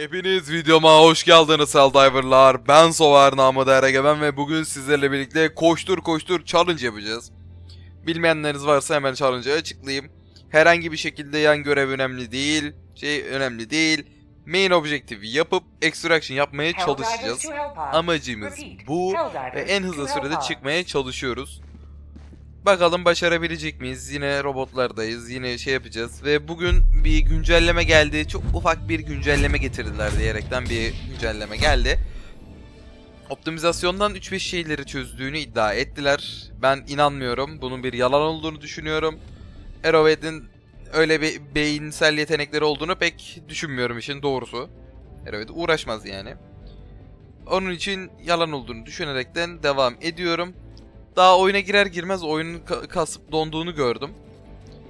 Hepiniz videoma hoş geldiniz Helldiver'lar. Ben Sovar namı Egemen ve bugün sizlerle birlikte koştur koştur challenge yapacağız. Bilmeyenleriniz varsa hemen challenge'ı açıklayayım. Herhangi bir şekilde yan görev önemli değil. Şey önemli değil. Main objektifi yapıp extraction yapmaya çalışacağız. Amacımız bu ve en hızlı sürede çıkmaya çalışıyoruz. Bakalım başarabilecek miyiz? Yine robotlardayız. Yine şey yapacağız. Ve bugün bir güncelleme geldi. Çok ufak bir güncelleme getirdiler diyerekten bir güncelleme geldi. Optimizasyondan 3-5 şeyleri çözdüğünü iddia ettiler. Ben inanmıyorum. Bunun bir yalan olduğunu düşünüyorum. Arrowhead'in öyle bir beyinsel yetenekleri olduğunu pek düşünmüyorum işin doğrusu. Arrowhead uğraşmaz yani. Onun için yalan olduğunu düşünerekten devam ediyorum. Daha oyuna girer girmez oyunun ka- kasıp donduğunu gördüm.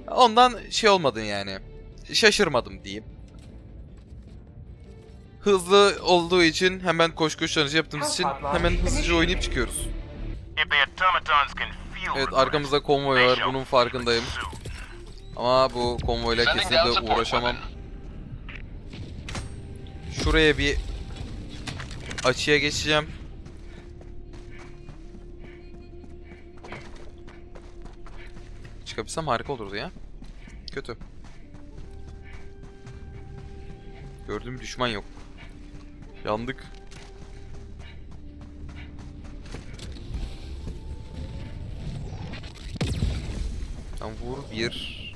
Ondan şey olmadı yani. Şaşırmadım diyeyim. Hızlı olduğu için hemen koş koş challenge yaptığımız için hemen hızlıca oynayıp çıkıyoruz. Evet arkamızda konvoy var bunun farkındayım. Ama bu konvoyla kesinlikle uğraşamam. Şuraya bir açıya geçeceğim. Çıkabilsem harika olurdu ya. Kötü. Gördüğüm düşman yok. Yandık. Tam vur bir.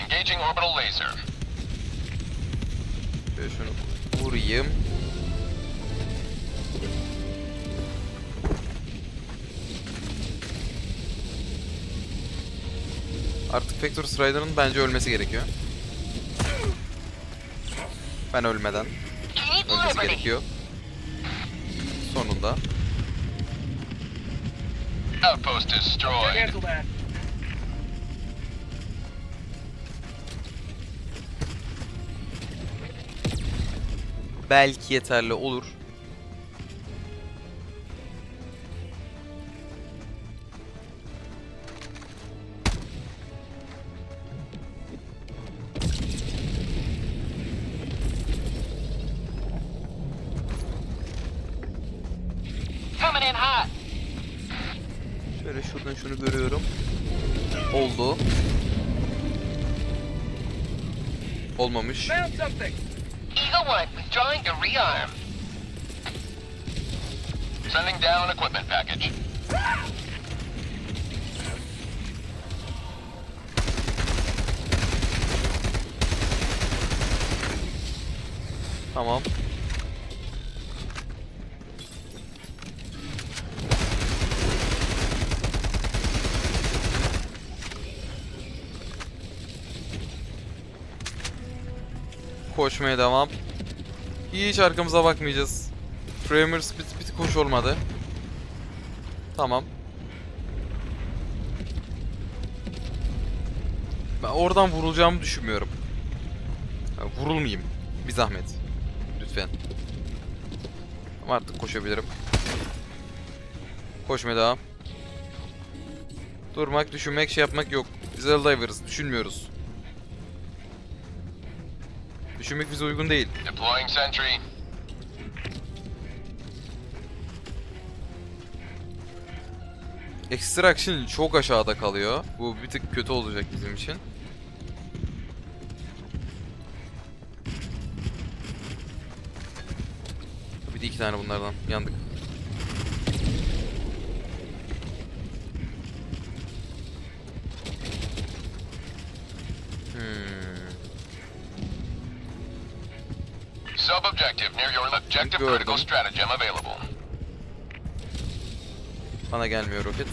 Engaging orbital laser. Vurayım. Artık Vector Strider'ın bence ölmesi gerekiyor. Ben ölmeden. Ölmesi gerekiyor. Sonunda. Outpost destroyed. Belki yeterli olur. Şöyle şuradan şunu görüyorum. Oldu. Olmamış. One to rearm. Sending down equipment package. Tamam. Koşmaya devam. Hiç arkamıza bakmayacağız. Framer speed speed koş olmadı. Tamam. Ben oradan vurulacağımı düşünmüyorum. Ya, vurulmayayım. Bir zahmet. Lütfen. Ama artık koşabilirim. Koşmaya devam. Durmak, düşünmek, şey yapmak yok. Biz Helldivers, düşünmüyoruz. Düşünmek bize uygun değil. Deploying sentry. Extraction çok aşağıda kalıyor. Bu bir tık kötü olacak bizim için. Bir de iki tane bunlardan. Yandık. Objective Gördüm. critical stratagem available. Bana gelmiyor roket.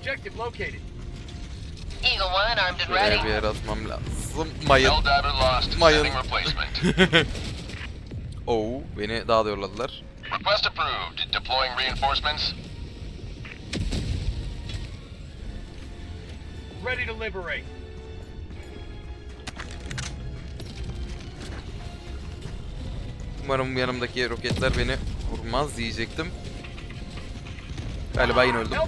Objective located. Eagle One armed and Şuraya ready. bir yere atmam lazım. Mayın. Lost. Mayın. Sending replacement. Oo, beni daha da yolladılar. Request approved. Deploying reinforcements. Ready to liberate. Umarım yanımdaki roketler beni vurmaz diyecektim. Galiba yine öldüm.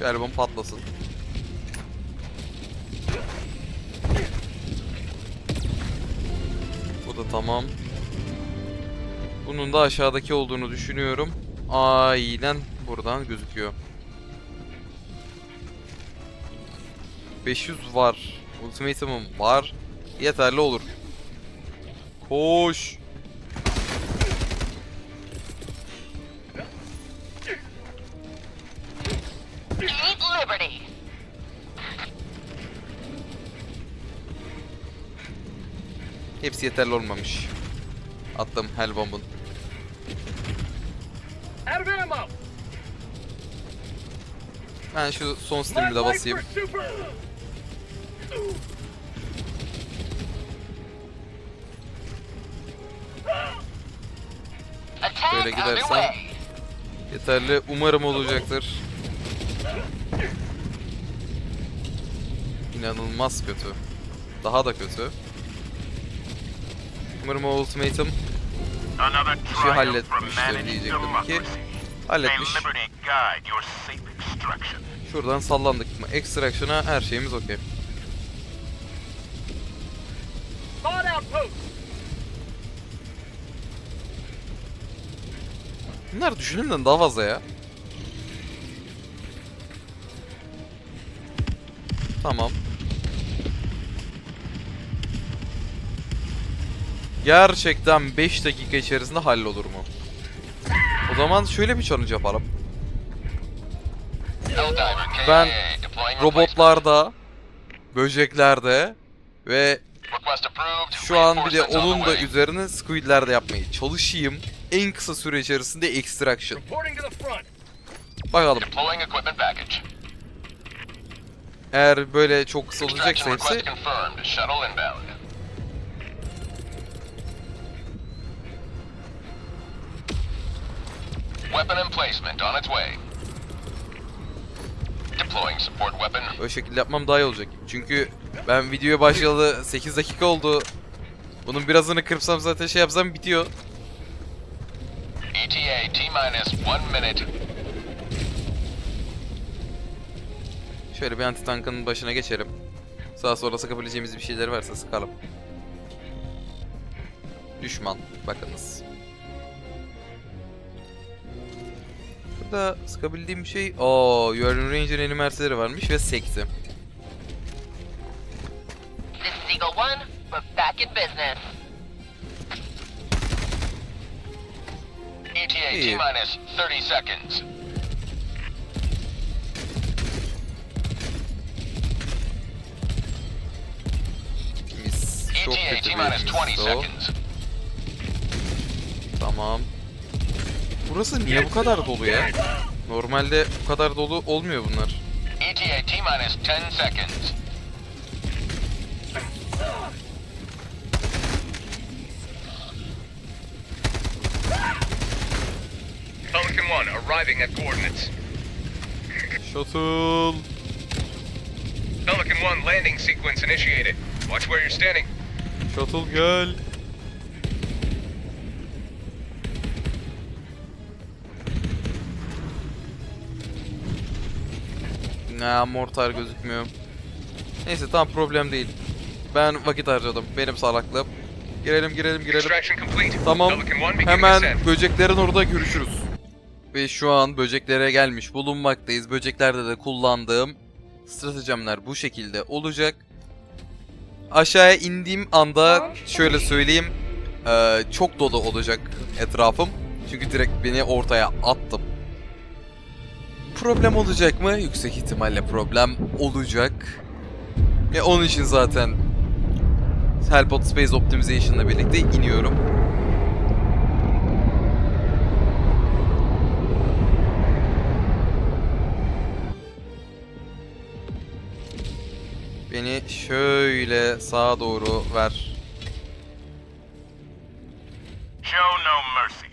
Galiba patlasın. Bu da tamam. Bunun da aşağıdaki olduğunu düşünüyorum. Aynen buradan gözüküyor. 500 var. Ultimate'ımım var. Yeterli olur. Koş. Hepsi yeterli olmamış. Attım of ammo. Ben şu son stim'i de basayım. Böyle gidersen-. Yeterli umarım olacaktır. İnanılmaz kötü. Daha da kötü. Umarım o ultimatum işi from halletmiştir diyecektim ki. Halletmiş. Şuradan sallandık mı? Extraction'a her şeyimiz okey. Bunlar düşündüğümden daha fazla ya. Tamam. Gerçekten 5 dakika içerisinde hallolur mu? O zaman şöyle bir challenge KIA. Ben robotlarda, böceklerde ve şu an bir de onun da üzerine squidlerde yapmayı çalışayım. En kısa süre içerisinde extraction. Bakalım. Eğer böyle çok kısa olacaksa hepsi. Weapon emplacement on its way. Deploying support weapon. o şekilde yapmam daha iyi olacak. Çünkü ben videoya başlayalı 8 dakika oldu. Bunun birazını kırpsam zaten şey yapsam bitiyor. ETA T minus one minute. Şöyle bir anti tankın başına geçelim. Sağa sola sıkabileceğimiz bir şeyler varsa sıkalım. Düşman. Bakınız. Burada sıkabildiğim şey... Oo, Yarn Ranger yeni merceleri varmış ve sekti. This is Eagle One. We're back in business. T minus 30 seconds. Mis. Çok ETA kötü T bir minus 20 mis o. seconds. Tamam. Burası niye bu kadar dolu ya? Normalde bu kadar dolu olmuyor bunlar. ETA T minus 10 seconds. Pelican One arriving at coordinates. Shuttle. Pelican One landing sequence initiated. Watch where you're standing. Shuttle gel. Ne mortar gözükmüyor. Neyse tamam problem değil. Ben vakit harcadım. Benim salaklığım. Girelim girelim girelim. Extraction complete. Tamam. Pelican One beginning Hemen böceklerin orada görüşürüz. Ve şu an böceklere gelmiş bulunmaktayız. Böceklerde de kullandığım stratejemler bu şekilde olacak. Aşağıya indiğim anda şöyle söyleyeyim. eee, çok dolu olacak etrafım. Çünkü direkt beni ortaya attım. Problem olacak mı? Yüksek ihtimalle problem olacak. Ve onun için zaten Hellbot Space Optimization'la birlikte iniyorum. Beni şöyle sağa doğru ver. Show no mercy.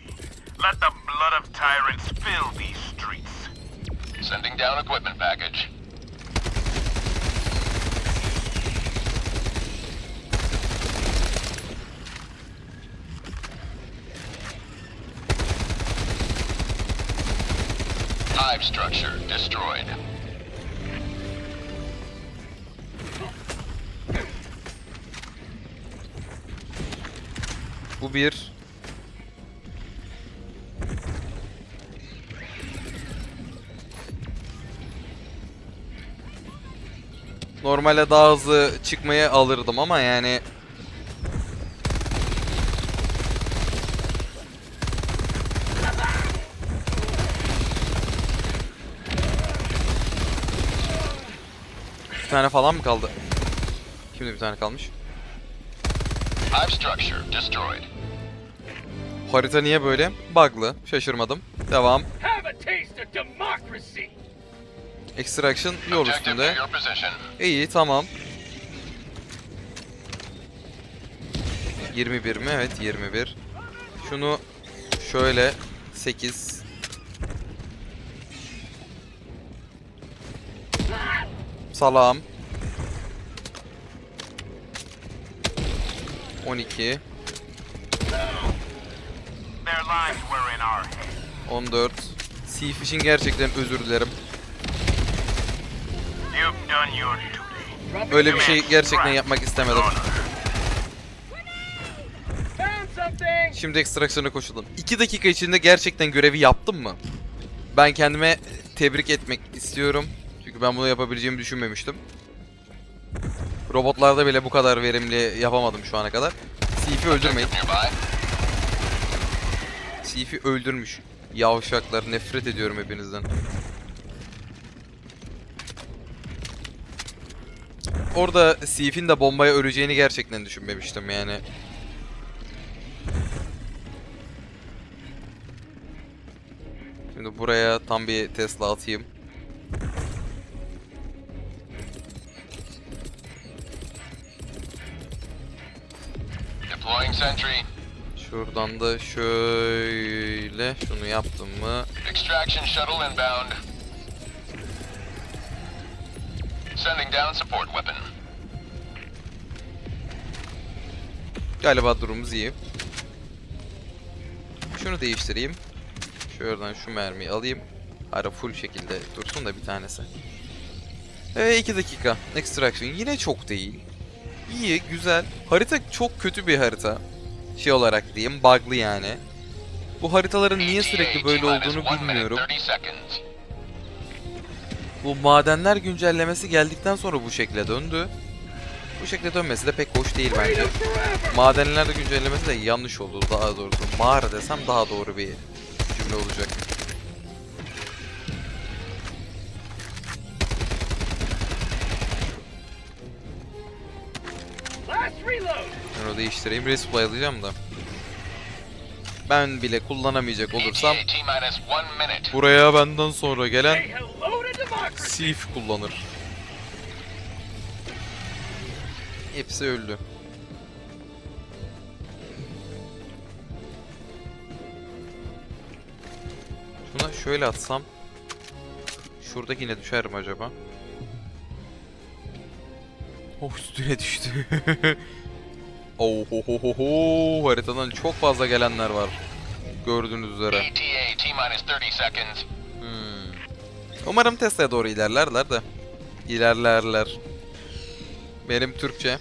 Let the blood of tyrants fill these streets. Sending down equipment package. Hive structure destroyed. Normalde daha hızlı çıkmayı alırdım ama yani Bir tane falan mı kaldı? Şimdi bir tane kalmış. Hive structure destroyed. Harita niye böyle? Bug'lı. Şaşırmadım. Devam. Extraction yol üstünde. İyi tamam. 21 mi? Evet 21. Şunu şöyle 8 Salam 12 Their lives were in our hands. 14 Sif için gerçekten özür dilerim. Öyle bir şey gerçekten yapmak istemedim. Şimdi extraction'a koşalım. 2 dakika içinde gerçekten görevi yaptım mı? Ben kendime tebrik etmek istiyorum. Çünkü ben bunu yapabileceğimi düşünmemiştim. Robotlarda bile bu kadar verimli yapamadım şu ana kadar. Sif'i öldürmeyin. Sif'i öldürmüş. Yavşaklar nefret ediyorum hepinizden. Orada Sif'in de bombaya öleceğini gerçekten düşünmemiştim yani. Şimdi buraya tam bir Tesla atayım. Deploying sentry. Şuradan da şöyle şunu yaptım mı? Extraction shuttle inbound. Sending down support weapon. Galiba durumumuz iyi. Şunu değiştireyim. Şuradan şu mermiyi alayım. Ara full şekilde dursun da bir tanesi. Ee 2 dakika. Extraction yine çok değil. İyi, güzel. Harita çok kötü bir harita. Şey olarak diyeyim, bug'lı yani. Bu haritaların niye sürekli böyle olduğunu bilmiyorum. 30 seconds. Bu madenler güncellemesi geldikten sonra bu şekle döndü. Bu şekle dönmesi de pek hoş değil bence. Madenler güncellemesi de yanlış oldu daha doğrusu. Mağara desem daha doğru bir cümle olacak. Ben onu değiştireyim. Resupply alacağım da. Ben bile kullanamayacak olursam buraya benden sonra gelen Sif kullanır. Hepsi öldü. Şuna şöyle atsam Şuradaki yine düşer mi acaba? Oh üstüne düştü. oh ho ho ho ho haritadan çok fazla gelenler var. Gördüğünüz üzere. ETA T-minus 30 seconds. Umarım Tesla'ya doğru ilerlerler de. İlerlerler. Benim Türkçe.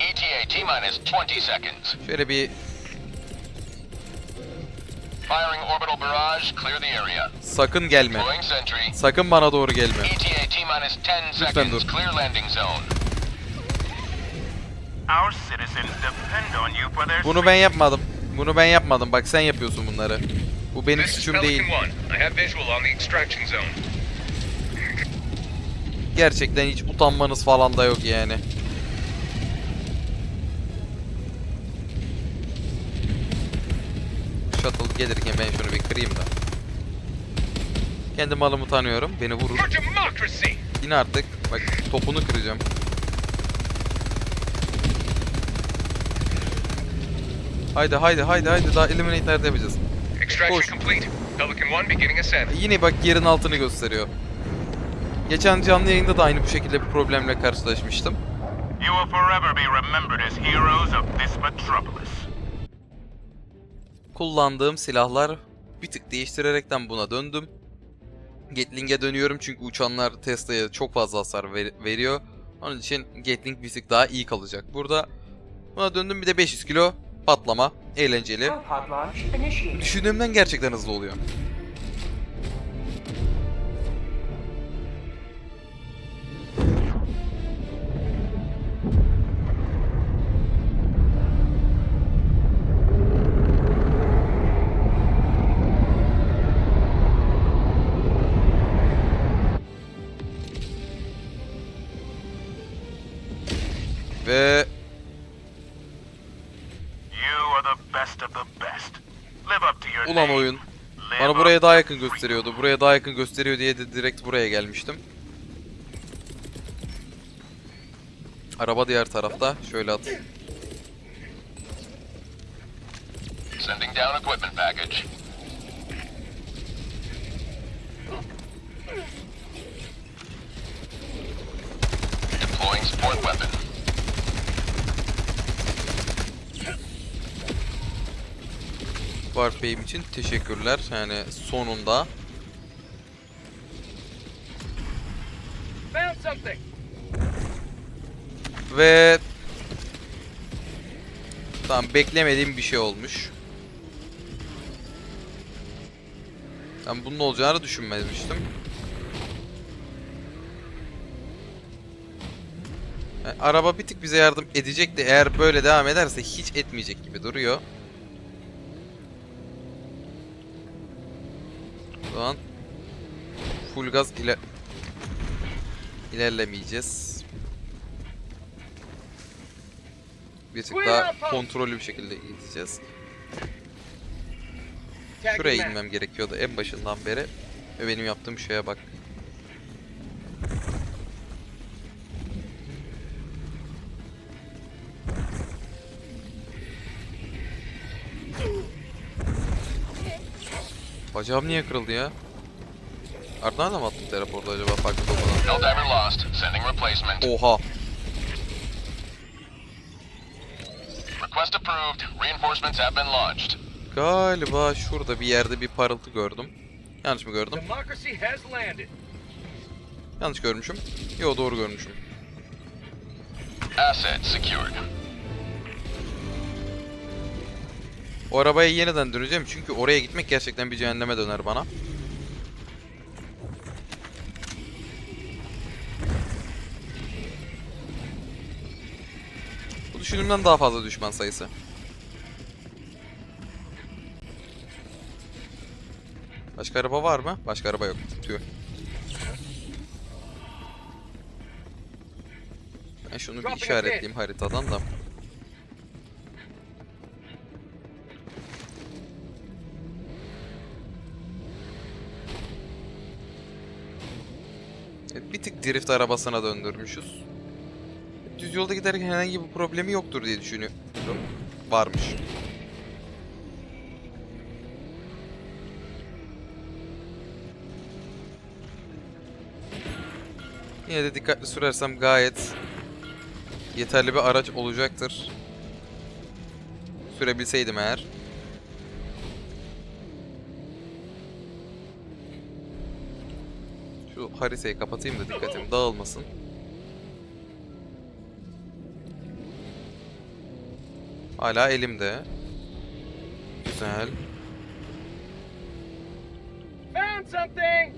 ETA T-minus 20 seconds. Şöyle bir Firing orbital barrage. Clear the area. sakın gelme. Sakın bana doğru gelme. ETA T-minus 10 Lütfen dur. Clear landing zone. Our citizens depend on you for their Bunu ben yapmadım. Bunu ben yapmadım. Bak sen yapıyorsun bunları. Bu benim suçum değil. Gerçekten hiç utanmanız falan da yok yani. Shuttle gelirken ben şunu bir kırayım da. Kendi malımı tanıyorum. Beni vurur. Yine artık. Bak topunu kıracağım. Haydi haydi haydi haydi daha eliminate nerede yapacağız? Extraction Push. complete. Pelican One beginning ascent. E, Yine bak yerin altını gösteriyor. Geçen canlı yayında da aynı bu şekilde bir problemle karşılaşmıştım. You will forever be remembered as heroes of this metropolis. Kullandığım silahlar bir tık değiştirerekten buna döndüm. Gatling'e dönüyorum çünkü uçanlar Tesla'ya çok fazla hasar ver- veriyor. Onun için Gatling bir tık daha iyi kalacak. Burada buna döndüm bir de 500 kilo patlama. Eğlenceli. Düşündüğümden gerçekten hızlı oluyor. Ulan oyun. Bana buraya daha yakın gösteriyordu. Buraya daha yakın gösteriyor diye de direkt buraya gelmiştim. Araba diğer tarafta. Şöyle at. Sending down equipment package. Deploying support weapon. Bey'im için teşekkürler. Yani sonunda. Ve... Tamam beklemediğim bir şey olmuş. Ben bunun olacağını düşünmemiştim. Yani araba bir tık bize yardım edecek de eğer böyle devam ederse hiç etmeyecek gibi duruyor. Şu an full gaz ile ilerlemeyeceğiz. Bir tık daha kontrollü bir şekilde gideceğiz. Şuraya inmem gerekiyordu en başından beri. Ve benim yaptığım şeye bak. Bacağım niye kırıldı ya? Ardından da mı attım teleportu acaba farkında olmadan? No diver lost. Sending replacement. Oha! Request approved. Reinforcements have been launched. Galiba şurada bir yerde bir parıltı gördüm. Yanlış mı gördüm? Yanlış görmüşüm. Yo doğru görmüşüm. Asset secured. O arabaya yeniden döneceğim çünkü oraya gitmek gerçekten bir cehenneme döner bana. Bu düşündüğümden daha fazla düşman sayısı. Başka araba var mı? Başka araba yok. Tüh. Ben şunu bir işaretleyeyim haritadan da. Bir tık drift arabasına döndürmüşüz. Düz yolda giderken herhangi bir problemi yoktur diye düşünüyorum. Varmış. Yine de dikkatli sürersem gayet yeterli bir araç olacaktır. Sürebilseydim eğer. Şu haritayı kapatayım da dikkatim dağılmasın. Hala elimde. Güzel. Found something.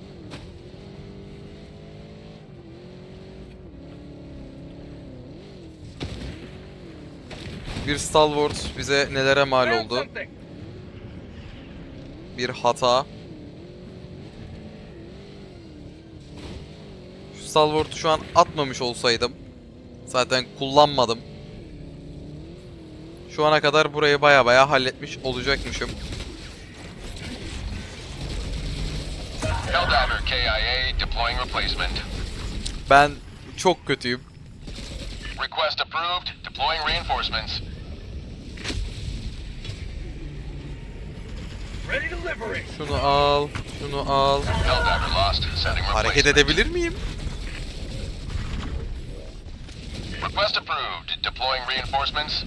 Bir Stalwart bize nelere mal oldu. Bir hata. Şu Stalwart'u şu an atmamış olsaydım. Zaten kullanmadım. Şu ana kadar burayı baya baya halletmiş olacakmışım. Ben çok kötüyüm. Request approved. Deploying reinforcements. Şunu al, şunu al. Hareket edebilir miyim? Request approved. Deploying reinforcements.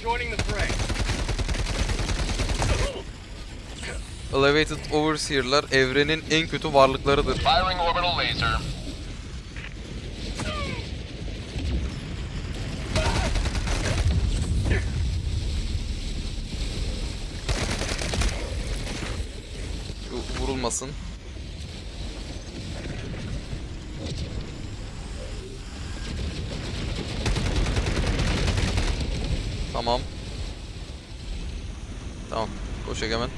Joining the fray. Elevated Overseer'lar evrenin en kötü varlıklarıdır. Firing orbital laser. Vurulmasın. Tamam. Koş Egemen.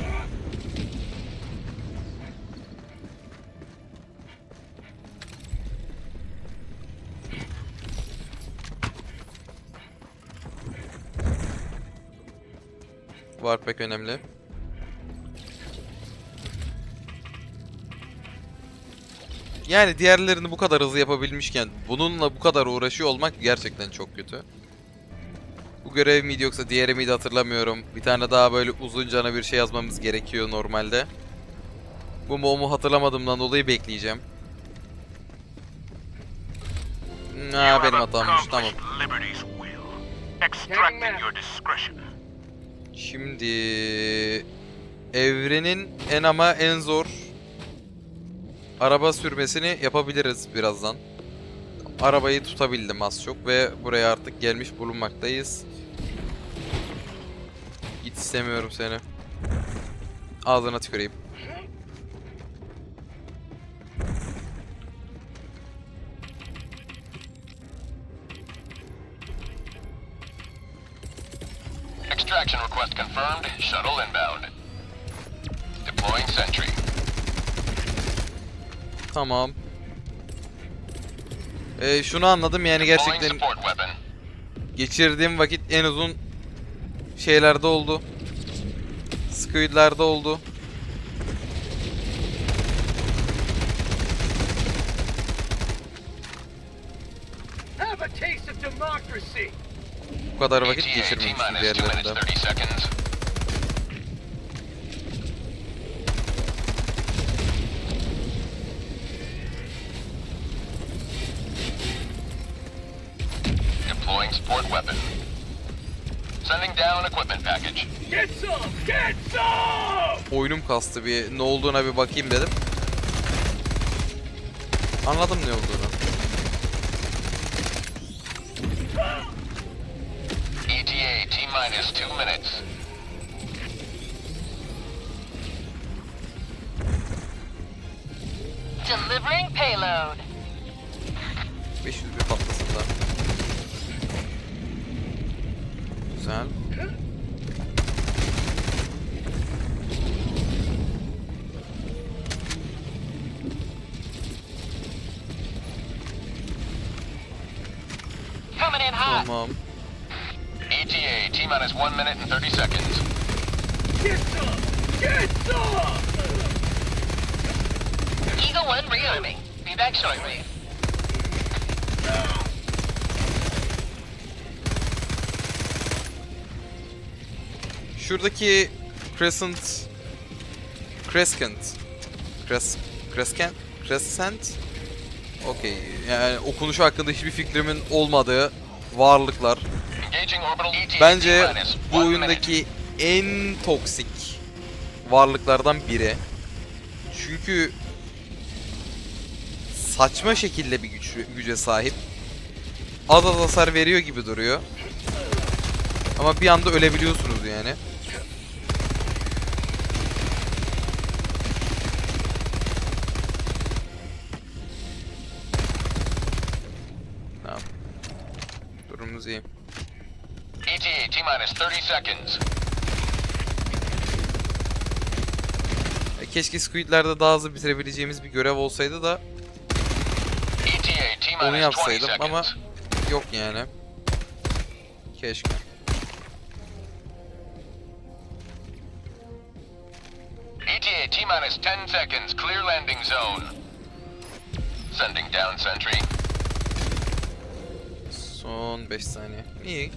Var pek önemli. Yani diğerlerini bu kadar hızlı yapabilmişken bununla bu kadar uğraşıyor olmak gerçekten çok kötü. Bu görev miydi yoksa diğeri miydi hatırlamıyorum. Bir tane daha böyle uzuncana bir şey yazmamız gerekiyor normalde. Bu mu o mu hatırlamadığımdan dolayı bekleyeceğim. Ha benim hatammış tamam. Şimdi evrenin en ama en zor araba sürmesini yapabiliriz birazdan. Arabayı tutabildim az çok ve buraya artık gelmiş bulunmaktayız. Git istemiyorum seni. Ağzına tüküreyim. Extraction request confirmed. Shuttle inbound. Deploying sentry. Tamam. Ee, şunu anladım yani gerçekten geçirdiğim vakit en uzun şeylerde oldu. Squid'lerde oldu. Bu kadar vakit geçirmemiştim T-minus 2 minutes diğerlerinde. 30 seconds. Deploying support weapon. Sending down equipment package. Get some! Get some! Oyunum kastı bir ne olduğuna bir bakayım dedim. Anladım ne olduğunu. ETA T-minus 1 minute and 30 seconds. Get some! Get some! Eagle 1 rearming. Be back shortly. Şuradaki Crescent Crescent Cres Crescent Crescent Okey. Yani okunuşu hakkında hiçbir fikrimin olmadığı varlıklar. Bence bu 1 minute. oyundaki en toksik varlıklardan biri. Çünkü saçma şekilde bir güç, güce sahip. Az az hasar veriyor gibi duruyor. Ama bir anda ölebiliyorsunuz yani. Tamam. Durumumuz iyi. ETA T-minus 30 seconds. E, Keşke Squid'lerde daha hızlı bitirebileceğimiz bir görev olsaydı da ETA onu T-minus 20 yapsaydım ama yok yani. Keşke. ETA T-minus 10 seconds. Clear landing zone. Sending down sentry. Son 5 saniye. İyi.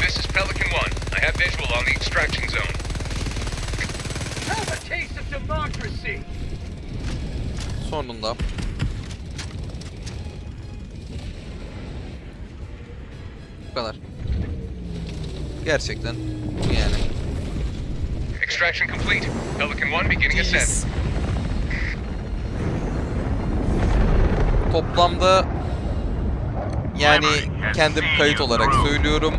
This is Pelican 1. I have visual on the extraction zone. Have a taste of democracy. Sonunda. Bu kadar. Gerçekten yani. Extraction complete. Pelican 1 beginning ascent. Toplamda yani kendim kayıt olarak söylüyorum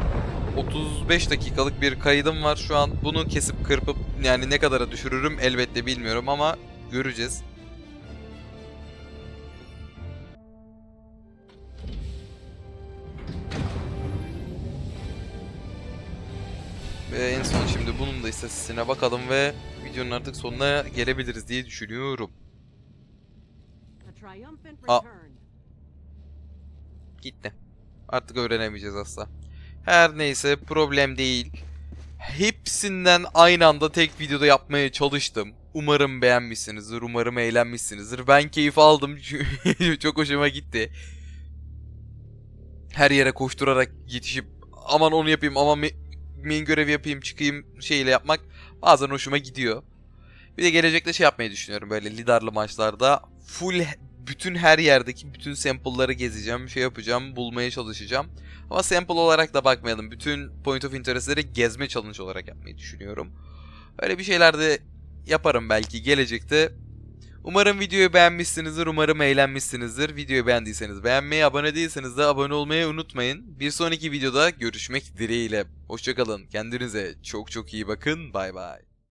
35 dakikalık bir kaydım var şu an. Bunu kesip kırpıp yani ne kadara düşürürüm elbette bilmiyorum ama göreceğiz. Ve en son şimdi bunun da istatistiğine bakalım ve videonun artık sonuna gelebiliriz diye düşünüyorum. A Ah. Gitti. Artık öğrenemeyeceğiz asla. Her neyse problem değil. Hepsinden aynı anda tek videoda yapmaya çalıştım. Umarım beğenmişsinizdir, umarım eğlenmişsinizdir. Ben keyif aldım çok hoşuma gitti. Her yere koşturarak yetişip aman onu yapayım, aman main görev yapayım, çıkayım şeyle yapmak bazen hoşuma gidiyor. Bir de gelecekte şey yapmayı düşünüyorum böyle lidarlı maçlarda. Full bütün her yerdeki bütün sample'ları gezeceğim, şey yapacağım, bulmaya çalışacağım. Ama sample olarak da bakmayalım. Bütün point of interest'leri gezme challenge olarak yapmayı düşünüyorum. Öyle bir şeyler de yaparım belki gelecekte. Umarım videoyu beğenmişsinizdir, umarım eğlenmişsinizdir. Videoyu beğendiyseniz beğenmeyi, abone değilseniz de abone olmayı unutmayın. Bir sonraki videoda görüşmek dileğiyle. Hoşçakalın, kendinize çok çok iyi bakın, bay bay.